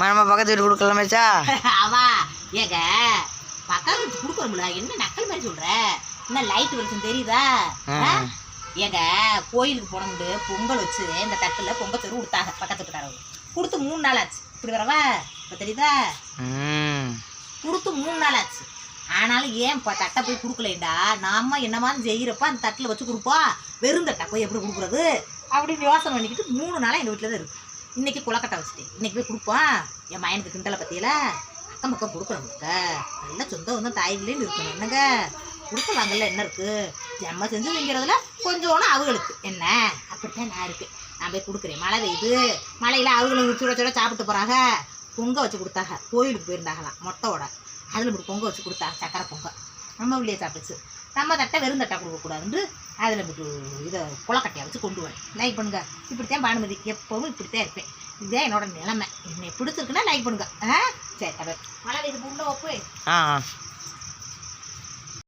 நம்ம பக்கத்து வீட்டு கொடுக்கலாமேச்சா அவா ஏங்க பக்கத்து வீட்டு கொடுக்குறோம்ல என்ன நக்கல் மாதிரி சொல்ற? என்ன லைட் வெளிச்சம் தெரியுதா? ஏங்க கோயிலுக்கு போனோம்னு பொங்கல் வச்சு இந்த தட்டுல பொங்கல் சோறு கொடுத்தாங்க பக்கத்து வீட்டுக்காரங்க கொடுத்து மூணு நாள் ஆச்சு. இப்படி வரவா? இப்போ தெரியுதா? கொடுத்து மூணு நாள் ஆச்சு. ஆனாலும் ஏன் இப்போ தட்டை போய் கொடுக்கலேண்டா நாம என்னமா செய்கிறப்ப அந்த தட்டில் வச்சு கொடுப்போம். வெறும் தட்டை போய் எப்படி கொடுக்குறது? அப்படின்னு யோசனை பண்ணிக்கிட்டு மூணு நாளாக எங்கள் வீட்டில் தான் இருக்குது இன்னைக்கு குளக்கட்டை வச்சுட்டேன் இன்னைக்கு போய் கொடுப்போம். என் மயனுக்கு கிண்டலை பற்றியில அக்கம் பக்கம் கொடுக்குறோம்க்க நல்ல சொந்த வந்து தாய்களேன்னு இருக்கணும். என்னங்க? கொடுக்கலாங்கல்ல என்ன இருக்குது ஜம்ம செஞ்சு திங்கிறதுல கொஞ்சோன்னு அவங்களுக்கு என்ன? அப்படித்தான் நான் இருக்கேன். நான் போய் கொடுக்குறேன். மழை பெய்யுது. மழையில் அவங்களும் சுட சுட சாப்பிட்டு போகிறாங்க பொங்க வச்சு கொடுத்தாங்க. கோயிலுக்கு போயிருந்தாங்களாம் மொட்டையோட அதில் இப்படி பொங்க வச்சு கொடுத்தாங்க சக்கரை பொங்க. நம்ம வெளியே சாப்பிட்டுச்சு. நம்ம தட்டை வெறும் தட்டை கொடுக்கக்கூடாதுன்னு அதில் இதை குளக்கட்டையை வச்சு கொண்டு வரேன். லைக் பண்ணுங்க. இப்படித்தான் பானுமதி எப்பவும் இப்படித்தான் இருப்பேன். இதுதான் என்னோட நிலைமை. என்னை பிடிச்சிருக்குன்னா லைக் பண்ணுங்க. ஆ? சரி அப்போ. மழை இது உள்ள ஒப்பு ஆ.